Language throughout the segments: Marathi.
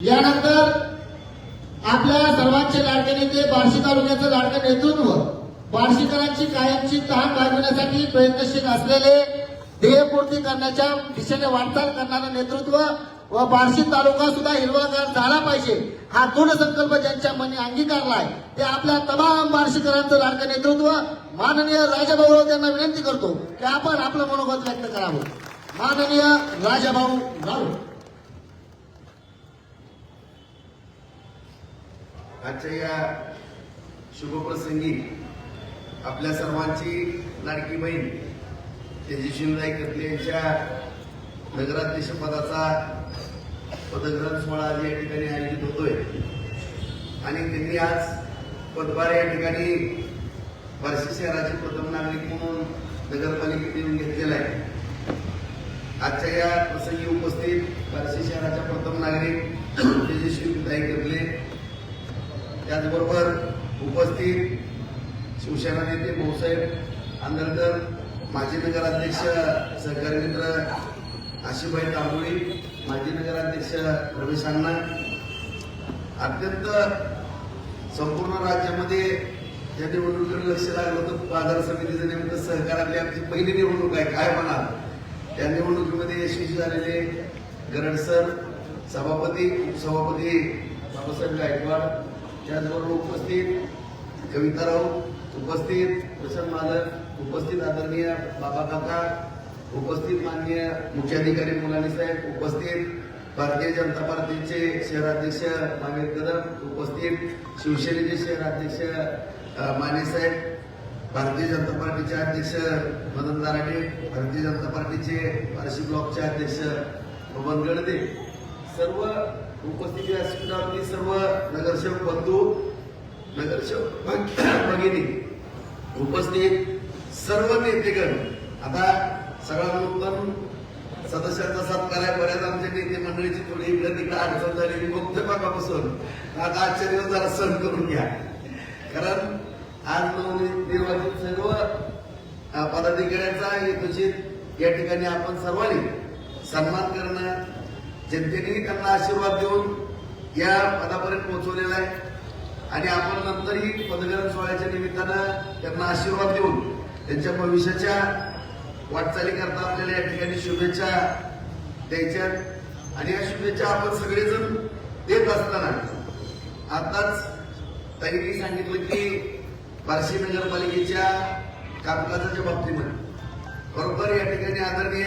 यानंतर आपल्या सर्वांचे लाडके नेते बार्शी तालुक्याचं लाडकं नेतृत्व बार्शीकरांची कायमची तहान भागविण्यासाठी प्रयत्नशील असलेले ध्येयपूर्ती करण्याच्या दिशेने वाटचाल करणारं नेतृत्व व बार्शी तालुका सुद्धा हिरवागार झाला पाहिजे हा दृढ संकल्प ज्यांच्या मनी अंगीकारलाय ते आपल्या तमाम बार्शीकरांचं लाडकं नेतृत्व माननीय राजाभाऊ त्यांना विनंती करतो की आपण आपलं मनोगत व्यक्त करावं. माननीय राजाभाऊ राऊत. आजच्या या शुभप्रसंगी आपल्या सर्वांची लाडकी बहीण तेजस्वीराई कर्ते यांच्या नगराध्यक्षपदाचा पदग्रहण सोहळा आज या ठिकाणी आयोजित होतोय. आणि त्यांनी आज पदभार या ठिकाणी बार्शी शहराचे प्रथम नागरिक म्हणून नगरपालिकेत येऊन घेतलेला आहे. आजच्या या प्रसंगी उपस्थित बार्शी शहराच्या प्रथम नागरिक तेजस्वी ताई करले त्याचबरोबर उपस्थित शिवसेना नेते भाऊसाहेब आंदळकर माजी नगराध्यक्ष सहकारी मित्र आशिबाई तांबोळी माजी नगराध्यक्ष रमेश अण्णा अत्यंत संपूर्ण राज्यामध्ये या निवडणुकीकडे लक्ष लागलं तर बाजार समितीचं नेमकं सहकारातली आमची पहिली निवडणूक आहे काय म्हणाल? त्या निवडणुकीमध्ये यशस्वी झालेले गरड सर सभापती उपसभापती बाबासाहेब गायकवाड त्याचबरोबर उपस्थित कविताराव उपस्थित प्रसन्न मालक उपस्थित आदरणीय बाबा काका उपस्थित माननीय मुख्याधिकारी मुलानी साहेब उपस्थित भारतीय जनता पार्टीचे शहराध्यक्ष महावीर कदम उपस्थित शिवसेनेचे शहराध्यक्ष अ, माने साहेब भारतीय जनता पार्टीचे अध्यक्ष मदन दाराटे भारतीय जनता पार्टीचे बार्शी ब्लॉकचे अध्यक्ष बबन गडदे सर्व उपस्थिती व्यासपीठावरती सर्व नगरसेवक बंधू नगरसेवक भगिनी उपस्थित सर्व नेतेगण. आता सगळा नूतन सदस्यांचा सत्कार आहे. बऱ्याच आमच्या नेते मंडळीची थोडी इकडे तिकडे अडचण झाली. मी बघतोय बघापासून आता आजच्या दिवस जरा सण करून घ्या. कारण आज नवनिर्वाचित सर्व पदाधिकाऱ्यांचा हेतुचित या ठिकाणी आपण सर्वांनी सन्मान करणं जनतेनेही त्यांना आशीर्वाद देऊन या पदापर्यंत पोहोचवलेला आहे. आणि आपण नंतरही पदग्रहण सोहळ्याच्या निमित्तानं त्यांना आशीर्वाद देऊन त्यांच्या भविष्याच्या वाटचाली करता आपल्याला या ठिकाणी शुभेच्छा द्यायच्या आणि या शुभेच्छा आपण सगळेजण देत असताना आताच त्यांनी सांगितलं की बार्शी नगरपालिकेच्या कामकाजाच्या बाबतीमध्ये बरोबर या ठिकाणी आदरणीय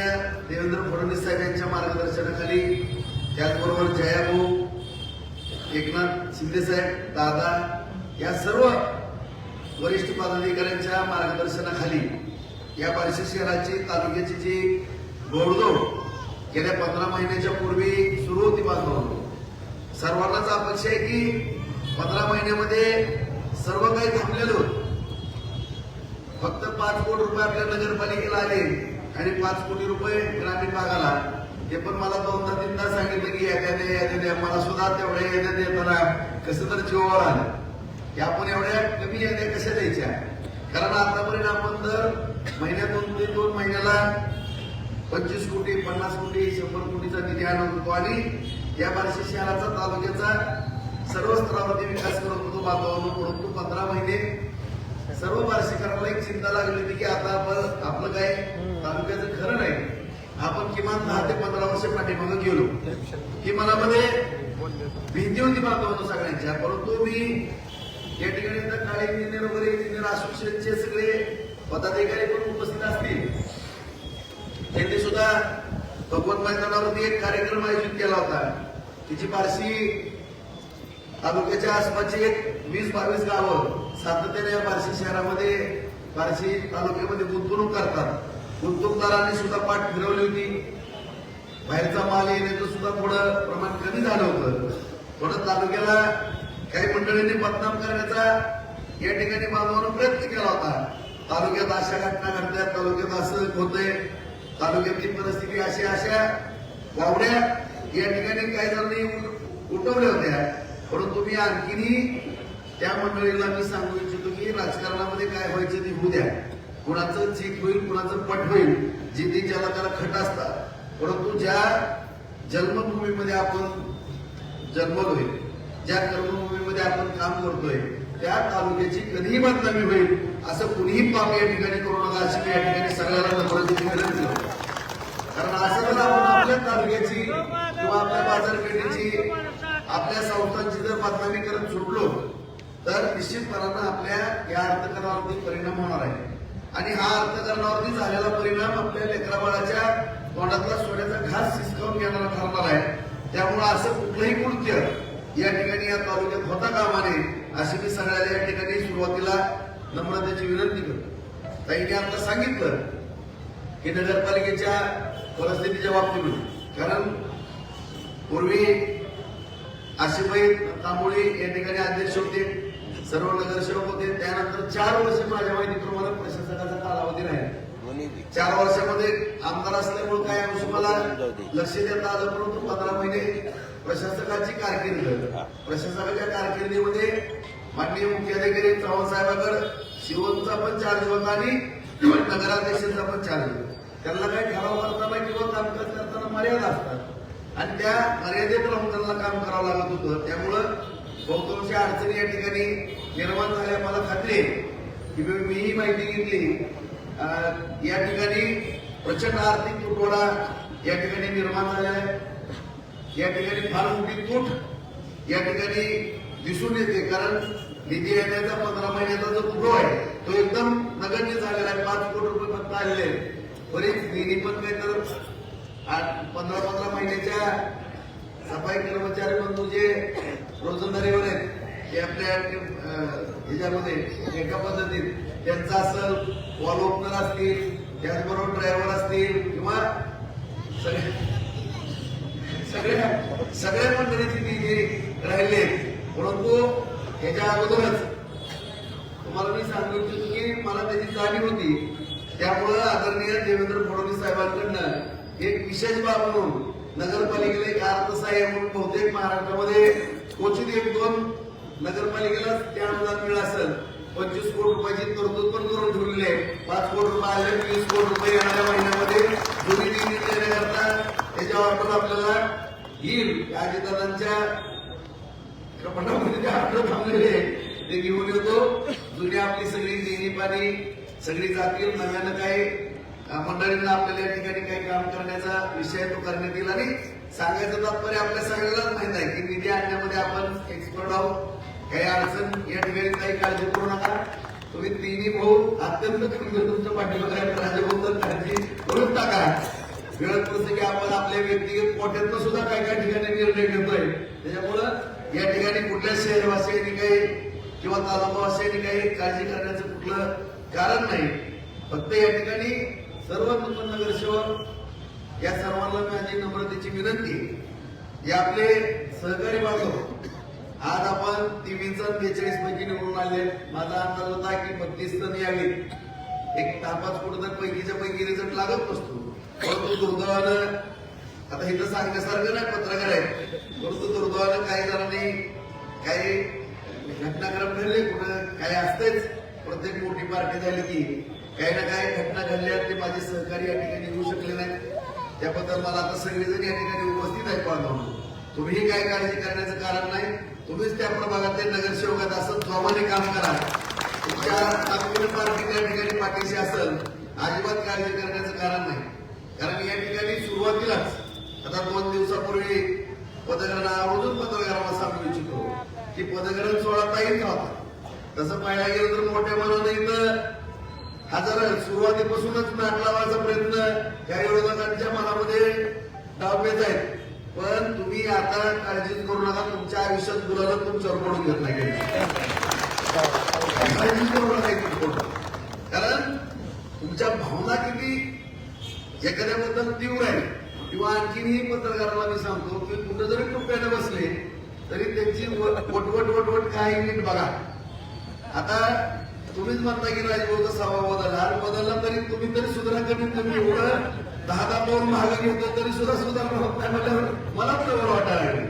देवेंद्र फडणवीस साहेब यांच्या मार्गदर्शनाखाली त्याचबरोबर जयाभाऊ एकनाथ शिंदे साहेब दादा या सर्व वरिष्ठ पदाधिकाऱ्यांच्या मार्गदर्शनाखाली या बार्शी शहराची तालुक्याची जी गोडदोड गेल्या पंधरा महिन्याच्या पूर्वी सुरू होती बांधवांनो सर्वांनाच अपेक्षा आहे की पंधरा महिन्यामध्ये सर्व काही थांबलेलं होतं. फक्त पाच कोटी रुपये आपल्या नगरपालिकेला आले आणि पाच कोटी रुपये ग्रामीण भागाला. ते पण मला दोनदा तीनदा सांगितलं की याद्या द्या याद्या द्या मला सुद्धा तेवढ्या याद्या देताना कसं तर जीवावर आलं. की आपण एवढ्या कमी याद्या कशा द्यायच्या? कारण आतापर्यंत आपण दर महिन्यातून ते दोन महिन्याला पंचवीस कोटी पन्नास कोटी शंभर कोटीचा निधी आणत होतो आणि या बार्शी शहराचा तालुक्याचा सर्व स्तरावरती विकास करत होतो. वातावरण परंतु पंधरा महिने सर्व बार्शीकरांना एक चिंता लागली होती की आता आपण आपलं काय तालुक्याचं खरं नाही. आपण किमान दहा ते पंधरा वर्ष पाठीमागे गेलो. ही मनामध्ये भीती होती बांधवांनो सगळ्यांच्या. परंतु मी या ठिकाणी काळे इंजिनियर वगैरे इंजिनियर असोसिएशनचे सगळे पदाधिकारी पण उपस्थित असतील. त्यांनी सुद्धा भगवत मैदानावरती एक कार्यक्रम आयोजित केला होता. तिची बार्शी तालुक्याच्या आसपासची एक वीस बावीस गावं. सातत्याने या बार्शी शहरामध्ये बार्शी तालुक्यामध्ये गुंतवणूक करतात. गुंतवणूकदारांनी सुद्धा पाठ फिरवली होती. बाहेरचा माल येण्याचं सुद्धा थोडं प्रमाण कमी झालं होतं. थोडं तालुक्याला काही मंडळींनी बदनाम करण्याचा या ठिकाणी मानवानं प्रयत्न केला होता. तालुक्यात अशा घटना घडतात तालुक्यात असं होतंय. तालुक्यातली परिस्थिती अशा अशा वावड्या या ठिकाणी काही जणांनी उठवल्या होत्या. परंतु मी आणखीनही त्या मंडळीला मी सांगू इच्छितो की राजकारणामध्ये काय व्हायचं ते होऊ द्या. कुणाचं चीक होईल कुणाचं पट होईल जिथे ज्याला त्याला खट असतात. परंतु ज्या जन्मभूमीमध्ये आपण जन्मलोय ज्या कर्मभूमीमध्ये आपण काम करतोय त्या तालुक्याची कधीही बदनामी होईल असं कुणीही पाप या ठिकाणी करू नका अशी मी या ठिकाणी सगळ्याला नम्रतेची विनंती करतो. कारण असं जर आपण आपल्या तालुक्याची किंवा आपल्या बाजारपेठेची आपल्या संस्थांची जर बदनामी करत सुटलो तर निश्चितपणानं आपल्या या अर्थकारणावरती परिणाम होणार आहे. आणि हा अर्थकारणावरती झालेला परिणाम आपल्या लेकराबाळाच्या तोंडातला सोन्याचा घास शिसकावून घेणारा ठरणार आहे. त्यामुळे असं कुठलंही कृत्य या ठिकाणी या तालुक्यात होता कामा नये अशी मी सगळ्याला या ठिकाणी सुरुवातीला नम्रतेची विनंती करतो. ताईने आता सांगितलं की नगरपालिकेच्या परिस्थितीच्या बाबतीमध्ये कारण पूर्वी आशिबाई तांबोळी या ठिकाणी अध्यक्ष होते. सर्व नगरसेवक होते. त्यानंतर चार वर्ष माझ्या माहितीप्रमाणे प्रशासकाचा कालावधी राहील. चार वर्षामध्ये आमदार असल्यामुळे काय अंश मला लक्ष देता आलं परंतु पंधरा महिने प्रशासकाची कारकीर्द. प्रशासकाच्या कारकिर्दीमध्ये माननीय मुख्याधिकारी चव्हाण साहेबांकडे शिवनचा पण चार्ज होता आणि नगराध्यक्षांचा पण चार्ज होता. त्यांना काही ठराव करताना किंवा कामकाज करताना मर्यादा असतात. आणि त्या मर्यादेत राहून त्यांना काम करावं लागत होतं. त्यामुळं बहुतांशी अडचणी या ठिकाणी निर्माण झाल्या मला खात्री आहे की मी- मीही माहिती घेतली. या ठिकाणी प्रचंड आर्थिक तुटवडा या ठिकाणी निर्माण झालेला आहे. या ठिकाणी फार मोठी तूट या ठिकाणी दिसून येते कारण निधी येण्याचा पंधरा महिन्याचा जो उभो आहे तो एकदम नगण्य झालेला आहे. पाच कोटी रुपये फक्त आलेले आहेत. बरीच निधी पण काय तर आठ पंधरा पंधरा महिन्याच्या सफाई कर्मचारी बंधू जे रोजंदारीवर आहेत आपल्या ह्याच्यामध्ये एका पद्धतीत त्यांचा असेल वॉल ओपनर असतील त्याचबरोबर ड्रायव्हर असतील किंवा सगळे सगळ्या सगळ्या मंडळीची ती जी राहिले परंतु ह्याच्या अगोदरच तुम्हाला मी सांगू इच्छितो की मला त्याची जाणीव होती. त्यामुळं आदरणीय देवेंद्र फडणवीस साहेबांकडनं एक विशेष बाब म्हणून नगरपालिकेला एक अर्थसहाय्य म्हणून बहुतेक महाराष्ट्रामध्ये क्वचित एक दोन नगरपालिकेला ते अनुदान मिळालं असेल पंचवीस कोटी रुपयाची तरतूद पण करून ठेवलेली आहे. पाच कोटी रुपये आले वीस कोटी रुपये येणाऱ्या महिन्यामध्ये दोन्ही निर्णय देण्याकरता त्याच्या ऑर्डर आपल्याला येईल. अजितदादांच्या कपाटामध्ये जे थांबलेले आहे. ते घेऊन येतो. जुनी आपली सगळी देणी पाणी सगळी जातील. नव्यानं काही मंडळींना आपल्याला या ठिकाणी काही काम करण्याचा विषय तो करण्यात येईल. आणि सांगायचं तात्पर्य आपल्या सगळ्यालाच माहीत आहे की निधी आणण्यामध्ये आपण एक्सपर्ट आहोत. काही अडचण या ठिकाणी काही काळजी करू नका. तुम्ही तिन्ही भाऊ अत्यंत कमी तुमच्या पाठीमागे राजभोवतात काळजी करून टाका मिळत नसते की आपण आपल्या व्यक्तिगत कोट्यातनं सुद्धा काही काही ठिकाणी निर्णय घेतोय. त्याच्यामुळं या ठिकाणी कुठल्या शहरवासियांनी काही किंवा तालुकावासियांनी काही काळजी करण्याचं कुठलं कारण नाही. फक्त या ठिकाणी सर्व नूतन नगरसेवक या सर्वांना माझी नम्रतेची विनंती जे आपले सहकारी बांधव आज आपण तेवीस जण बेचाळीस पैकी निवडून आले. माझा अंदाज होता की बत्तीस जण यावे एक दहा पाच तर पैकीच्या पैकी रिझल्ट लागत नसतो. परंतु दुर्दैवानं आता इथं सांगण्यासारखं नाही पत्रकार आहे परंतु दुर्दैवानं काही जणांनी काही घटनाक्रम घडले कुठं काही असतेच. प्रत्येक मोठी पार्टी झाली की काही ना काही घटना घडल्या ते माझे सहकारी या ठिकाणी येऊ शकले नाहीत. त्याबद्दल मला आता सगळेजण या ठिकाणी उपस्थित आहे पाहतो तुम्ही काय काळजी करण्याचं कारण नाही. तुम्हीच त्या प्रभागातले नगरसेवक असं जोमाने काम करा. तुमच्या ताकदीने पार्टी त्या ठिकाणी पाठीशी असेल अजिबात काळजी करण्याचं कारण नाही. कारण या ठिकाणी सुरुवातीलाच आता दोन दिवसापूर्वी पदग्रहण आवर्जून पत्रकारांना सांगू इच्छितो. की पदग्रहण सोहळा ताईत होता. तसं पाहायला गेलं तर मोठ्या मनाने इथं हजार सुरुवातीपासूनच नाट लावायचा प्रयत्न या विरोधकांच्या मनामध्ये डावपेच आहेत. पण तुम्ही आता काळजीच करू नका तुमच्या आयुष्यात मुलाला तुमच्यावर पडून घेत नाही. काळजी करू नका कारण तुमच्या भावना किती एखाद्याबद्दल तीव्र आहे किंवा आणखीनही पत्रकाराला मी सांगतो की कुठं जरी टोप्याने बसले तरी त्यांची वटवट वटवट काय नीट बघा. आता तुम्हीच म्हणता की राजभाऊचा स्वभाव बदलला आणि बदलला तरी तुम्ही तरी सुधारणा कमीत कमी एवढं दहा दहा पाऊल महाग घेतो तरी सुद्धा सुधारणा होत नाही म्हटल्यावर मला बरं वाटायला लागली.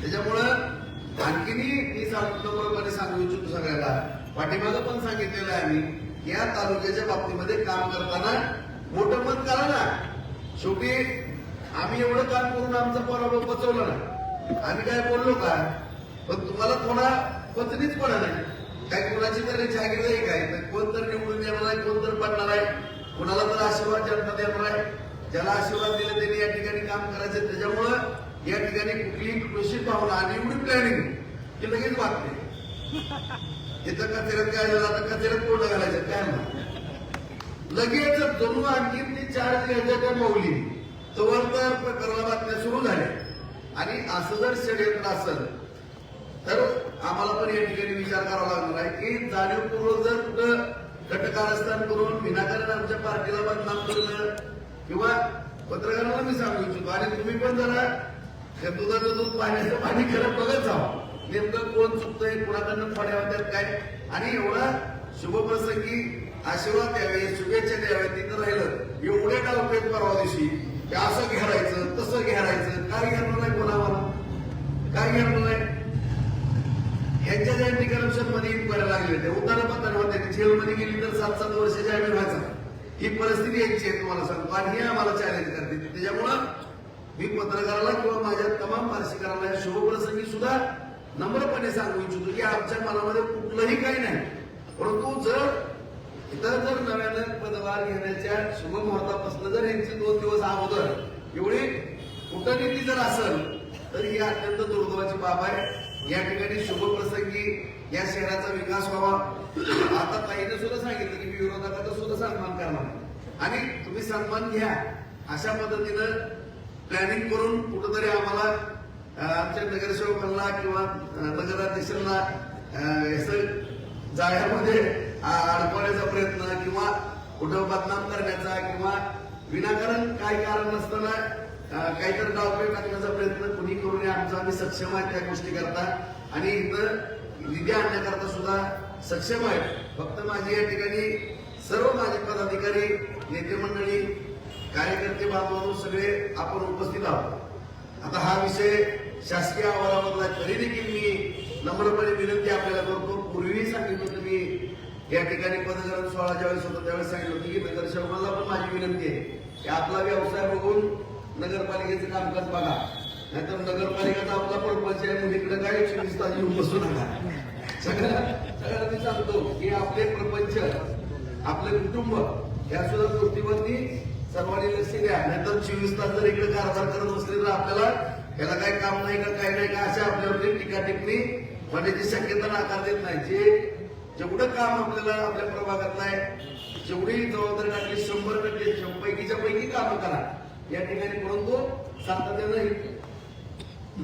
त्याच्यामुळं आणखीनही मी सांगतो सांगू इच्छितो सगळ्याला पाठीमागं पण सांगितलेलं आहे आम्ही या तालुक्याच्या बाबतीमध्ये काम करताना मोठं मत करा ना. शेवटी आम्ही एवढं काम करून आमचा पराभव पचवला ना. आम्ही काय बोललो का? पण तुम्हाला थोडा पचनीच पडा नाही. काय कोणाची तरी जागीर आहे काय? तर कोण तर निवडून येणार आहे कोण तर पडणार आहे? कोणाला तर आशीर्वाद जनता देणार आहे? ज्याला आशीर्वाद दिले त्यांनी या ठिकाणी काम करायचं. त्याच्यामुळं या ठिकाणी कुठलीही कृषी भावना आणि एवढी प्लॅनिंग की लगेच वागते. इथं कचऱ्यात काय झालं आता कचऱ्यात कोण घालायचं काय म्हणा लगेच जणू आणखी ती चार्ज घ्यायच्या त्या मौली तोवर तर प्रकरणा बातम्या सुरू झाल्या. आणि असं जर षडयंत्र असेल तर आम्हाला पण या ठिकाणी विचार करावा लागणार आहे की जाणीवपूर्वक जर कुठं घटकारस्थान करून विनाकारण आमच्या पार्टीला बदनाम करणं किंवा पत्रकारांना मी सांगू इच्छितो आणि तुम्ही पण जरा दुधाचं दूध पाण्याचं पाणी करत बघत जावं नेमकं कोण चुकतंय कुणाकडनं फड्या होत्यात काय? आणि एवढा शुभप्रसंगी आशीर्वाद द्यावे शुभेच्छा द्याव्या तिथं राहिलं एवढे डावपेच परवा दिवशी की असं घेरायचं तसं घेरायचं काय घेणार नाही कोणावर. काय घेणार नाही. ह्यांच्या जयंती करप्शनमध्ये इन्क्वायरी लागले ते उतारा होते. जेलमध्ये गेली तर सात सात वर्ष जामीन व्हायचा. ही परिस्थिती यांची आहे तुम्हाला सांगतो. आणि हे आम्हाला चॅलेंज करते. त्याच्यामुळं मी पत्रकाराला किंवा माझ्या तमाम मार्शिकाराला या शुभप्रसंगी सुद्धा नम्रपणे सांगू इच्छितो की आमच्या मनामध्ये कुठलंही काही नाही. परंतु जर इतर जर नव्यानं पदभार घेण्याच्या शुभ मुहूर्तापासून जर यांची दोन दिवस अगोदर एवढी कुटनीती जर असेल तर ही अत्यंत दुर्दैवाची बाब आहे. या ठिकाणी शुभप्रसंगी या शहराचा विकास व्हावा. आता ताईने सुद्धा सांगितलं की मी विरोधकाचा सुद्धा सन्मान करणार आणि तुम्ही सन्मान घ्या. अशा पद्धतीनं प्लॅनिंग करून कुठंतरी आम्हाला आमच्या नगरसेवकांना किंवा नगराध्यक्षांना अं, अडकवण्याचा प्रयत्न किंवा कुठं बदनाम करण्याचा किंवा विनाकारण काही कारण नसताना काहीतरी डावपेच टाकण्याचा प्रयत्न कुणी करू नये आमचा आम्ही सक्षम आहे त्या गोष्टी करता आणि इथं निधी आणण्याकरता सुद्धा सक्षम आहे फक्त माझी या ठिकाणी सर्व माझे पदाधिकारी नेते मंडळी कार्यकर्ते बांधव सगळे आपण उपस्थित आहोत. आता हा विषय शासकीय अहवालामधला तरी देखील मी नम्रपणे विनंती आपल्याला करतो. पूर्वीही सांगितलं होतं मी या ठिकाणी पदग्रहण सोहळा ज्यावेळेस होता त्यावेळेस सांगितलं होतं की नगरसेवकांना पण माझी विनंती आहे की आपला व्यवसाय बघून नगरपालिकेचं कामकाज बघा. नाहीतर नगरपालिकेचा आपला पण प्रपंच आहे म्हणून इकडे काय एकशे तास येऊन बसू नका. सगळं आपल्याला मी सांगतो की आपले प्रपंच आपले कुटुंब या सुद्धा गोष्टीवरती सर्वांनी लक्ष द्या. नाहीतर चोवीस तास जर इकडे कारभार करत बसले तर आपल्याला याला काय काम नाही का काही नाही का अशा आपल्यावरती टीका टिप्पणी होण्याची शक्यता नाकार देत नाही. जे जेवढं काम आपल्याला आपल्या प्रभागात नाही जेवढी जबाबदारी टाकली शंभर टक्के पैकीच्या पैकी काम करा. या ठिकाणी परंतु सातत्यानं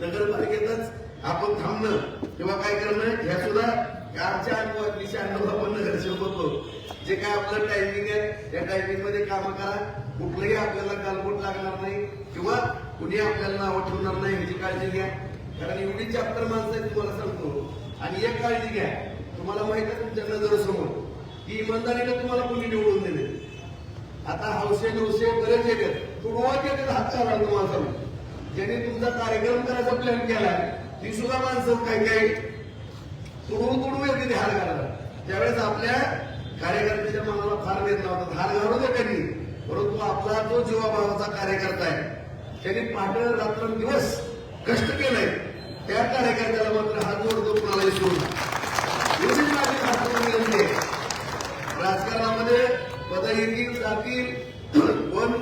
नगरपालिकेतच आपण थांबणं किंवा काय करणं ह्या सुद्धा आमच्या अनुभवात मी अनुभव आपण नगरसेवक होतो. जे काय आपलं टायमिंग आहे त्या टायमिंगमध्ये कामं करा. कुठलंही आपल्याला गालबोट लागणार नाही किंवा कुणी आपल्याला नाव ठेवणार नाही ह्याची काळजी घ्या. कारण एवढी चॅप्टर माणसं आहेत तुम्हाला सांगतो. आणि एक काळजी घ्या. तुम्हाला माहीत आहे तुमच्या नजरेसमोर. की इमानदारीनं तुम्हाला कोणी निवडून दिले आता हौसे नवसे बरेच येतात तुडवाच येतात हात चालला तुम्हाला ज्याने ज्यांनी तुमचा कार्यक्रम करायचा प्लॅन केला ती सुद्धा माणसं काही काही तुडवू तुडवू येते ते हार घालायला त्यावेळेस आपल्या कार्यकर्त्याच्या मनाला फार वेदना होतात. हार घालू दे त्यांनी परंतु आपला जो जीवाभावाचा कार्यकर्ता आहे त्यांनी पाठळ रात्र दिवस कष्ट केलंय. त्या कार्यकर्त्याला मात्र हात जोडतो कुणालाही सोडू एवढीच माझी खात्री विनंती आहे. राजकारणामध्ये पद येतील जातील. कोण?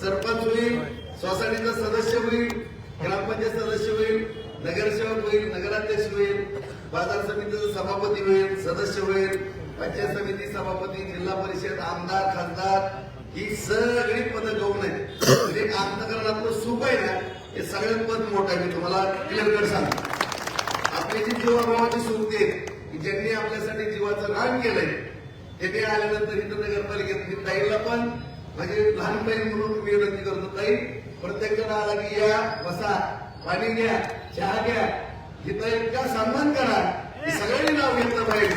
सरपंच होईल सोसायटीचा सदस्य होईल ग्रामपंचायत सदस्य होईल. नगरसेवक होईल नगराध्यक्ष होईल बाजार समितीचा सभापती होईल सदस्य होईल पंचायत समिती सभापती जिल्हा परिषद आमदार खासदार ही सगळी पदं गौण आहेत. म्हणजे अंतकरणातलं सुख आहे ना हे सगळ्यात पद मोठं आहे. मी तुम्हाला क्लिअर कर सांगतो. आपली जी जीवाभावाची सुख आहे की ज्यांनी आपल्यासाठी जीवाचं रान केलंय तेथे आल्यानंतर इथं नगरपालिकेत मी ताईला पण म्हणजे लहान बहीण म्हणून विनंती करतो ताई प्रत्येक जण आला की या बसा पाणी घ्या चहा घ्या इथं इतका सन्मान करा. सगळ्यांनी नाव घेतलं पाहिजे.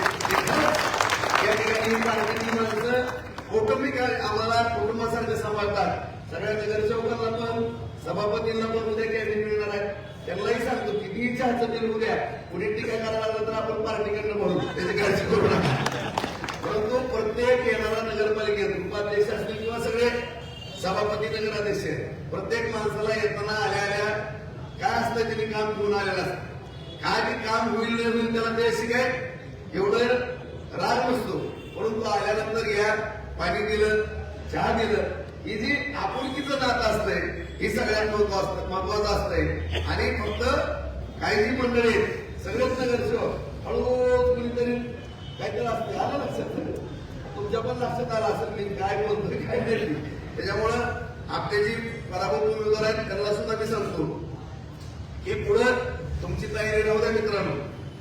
या ठिकाणी पार्टीची माणसं कौटुंबिक आम्हाला कुटुंबासारखं सांभाळतात. सगळ्या नगरसेवकांना पण सभापतींना पण उद्या कॅबिनेट मिळणार आहे. त्यांनाही सांगतो किती चहाचं बिल उद्या कुणी टीका करायला आलं तर आपण पार्टीकडनं म्हणू त्याची काळजी करू नका. परंतु प्रत्येक येणारा नगरपालिकेत उपाध्यक्ष असतील किंवा सगळे सभापती नगराध्यक्ष प्रत्येक माणसाला येताना आल्या आल्या काय असतं त्यांनी काम घेऊन आलेलं असतं? काय ते काम होईल नाही होईल त्याला ते अशी काय एवढं राग नसतो. परंतु आल्यानंतर या पाणी दिलं चहा दिलं. ही जी आपुलकीचं नातं असतंय हे सगळ्यात महत्वाचं महत्वाचं असतंय. आणि फक्त काही जी मंडळी आहेत सगळेच नगरसेवक हळूहळू कुणीतरी काहीतरी असते आलं लक्षात? तुमच्या पण लक्षात आलं असं मी काय बोलतोय काय नाही. त्याच्यामुळं आपले जी पराभव उमेदवार आहेत त्यांना सुद्धा मी सांगतो. की पुढं तुमची तयारी राहू द्या मित्रांनो.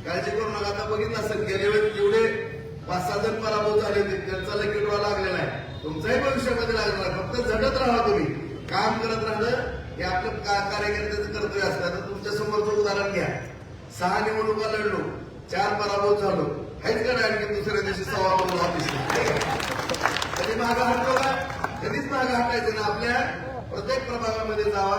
काळजी करू नका. आता बघितलं असेल गेल्या वेळेस जेवढे पाच सहा जण पराभूत झाले होते. त्यांचा लकी ड्रॉ लागलेला आहे. तुमचाही भविष्यामध्ये लागलेला आहे. फक्त झटत राहा तुम्ही. काम करत राहणं हे आपलं कार्यकर्त्याचं कर्तव्य असतं. तुमच्या समोरचं उदाहरण घ्या. सहा निवडणुका लढलो चार पराभूत झालो. हेच का आणखी दुसऱ्या दिवशी सव्वा करून ऑफिसला कधी मागं हटलो का? कधीच मागं हटायचं ना आपल्या प्रत्येक प्रभागामध्ये जावा.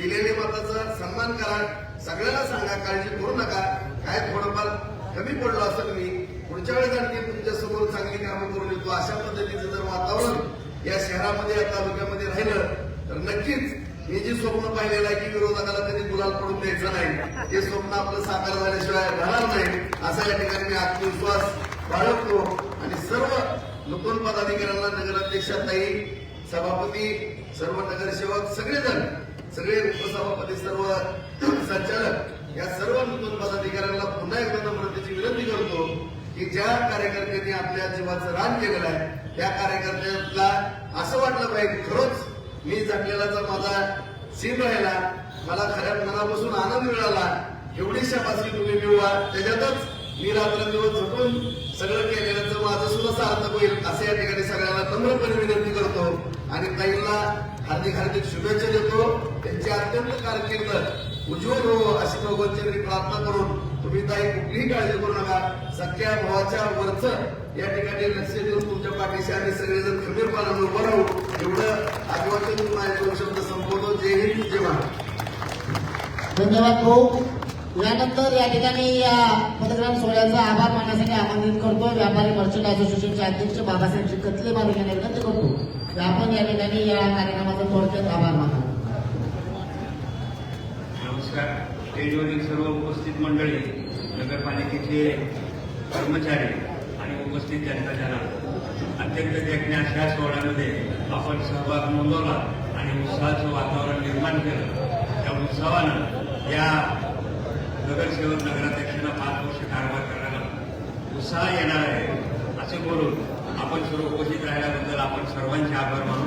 दिलेल्या मताचा सन्मान करा. सगळ्यांना सांगा काळजी करू नका. काय थोडंफार कमी पडलो असं मी पुढच्या वेळेस आणखी तुमच्यासमोर चांगली कामं करून येतो. अशा पद्धतीचं जर वातावरण या शहरामध्ये या तालुक्यामध्ये राहिलं तर नक्कीच मी जे स्वप्न पाहिलेलं आहे की विरोधकाला कधी गुलाल पडून द्यायचं नाही ते स्वप्न आपलं साकार झाल्याशिवाय राहणार नाही असा या ठिकाणी मी आत्मविश्वास बाळगतो. आणि सर्व नूतन पदाधिकाऱ्यांना नगराध्यक्षाताई सभापती सर्व नगरसेवक सगळेजण सगळे उपसभापती सर्व संचालक या सर्व नूतन पदाधिकाऱ्यांना पुन्हा एकदा नम्रतेची विनंती करतो की ज्या कार्यकर्त्यांनी आपल्या जीवाचं रान केलेलं आहे त्या कार्यकर्त्याला असं वाटलं पाहिजे खरंच मी जगलेलाचा माझा सीन राहिला मला खऱ्या मनापासून आनंद मिळाला एवढी शाबासकी तुम्ही मिळवा त्याच्यातच मी रात्रंदिवस झटून सगळं केलेल्याचं माझं सुद्धा सार्थक होईल असं या ठिकाणी सगळ्यांना नम्रपणे विनंती करतो. आणि ताईंना हार्दिक हार्दिक शुभेच्छा देतो. त्यांची अत्यंत कारकीर्द उज्ज्वल हो अशी भगवंतचरणी प्रार्थना करून तुम्ही ताई कुठलीही काळजी करू नका. सख्या भावाच्या वरच या ठिकाणी लक्ष देऊन तुमच्या पाठीशी आम्ही सगळेजण खबीरपणाने उभं राहू. एवढं आदिवासी मी माझे दोन शब्द संपवतो. जय हिंद जय महाराज धन्यवाद भाऊ. यानंतर या ठिकाणी या पदग्राम सोहळ्याचा आभार मानण्यासाठी आमंत्रित करतो. व्यापारी मर्चंट असोसिएशनचे अध्यक्ष बाबासाहेब श्री कतले मालक यांना विनंती करतो. आपण या ठिकाणी या कार्यक्रमाचा थोडक्यात आभार मानतो नमस्कार. स्टेजवरील सर्व उपस्थित मंडळी नगरपालिकेचे कर्मचारी आणि उपस्थित जनता जना अत्यंत देखण्या अशा सोहळ्यामध्ये आपण सहभाग नोंदवला आणि उत्साहाचं वातावरण निर्माण केलं. त्या उत्साहानं या नगरसेवक नगराध्यक्षांना पाच वर्ष कारभार करायला उत्साह येणार आहे असं बोलून आपण सर्व उपस्थित राहिल्याबद्दल आपण सर्वांचे आभार मानू.